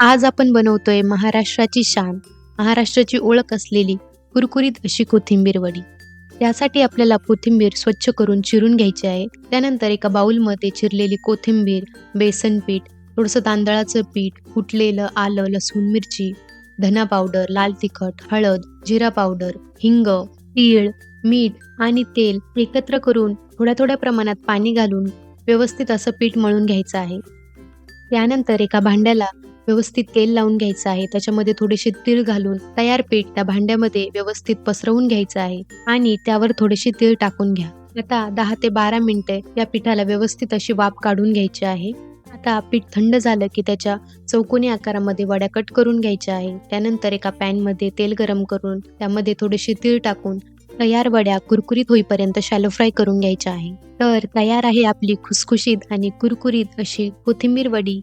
आज आपण बनवतोय महाराष्ट्राची शान, महाराष्ट्राची ओळख असलेली कुरकुरीत अशी कोथिंबीर वडी. त्यासाठी आपल्याला कोथिंबीर स्वच्छ करून चिरून घ्यायची आहे. त्यानंतर एका बाउलमध्ये चिरलेली कोथिंबीर, बेसन पीठ, थोडंसं तांदळाचं पीठ, कुटलेलं आलं, लसूण, मिरची, धना पावडर, लाल तिखट, हळद, जिरा पावडर, हिंग, तीळ, मीठ आणि तेल एकत्र करून थोड्या थोड्या प्रमाणात पाणी घालून व्यवस्थित असं पीठ मळून घ्यायचं आहे. त्यानंतर एका भांड्याला व्यवस्थित तेल लावून घ्यायचं आहे. त्याच्यामध्ये थोडेसे तीळ घालून तयार पीठ त्या भांड्यामध्ये व्यवस्थित पसरवून घ्यायचं आहे आणि त्यावर थोडेसे तीळ टाकून घ्या. आता दहा ते 12 मिनिटे या पिठाला व्यवस्थित अशी वाफ काढून घ्यायची आहे. आता पीठ थंड झालं की त्याच्या चौकोनी आकारामध्ये वड्या कट करून घ्यायच्या आहे. त्यानंतर एका पॅनमध्ये तेल गरम करून त्यामध्ये थोडेसे तीळ टाकून तयार वड्या कुरकुरीत होईपर्यंत शॅलो फ्राय करून घ्यायच्या आहे. तर तयार आहे आपली खुसखुशीत आणि कुरकुरीत अशी कोथिंबीर वडी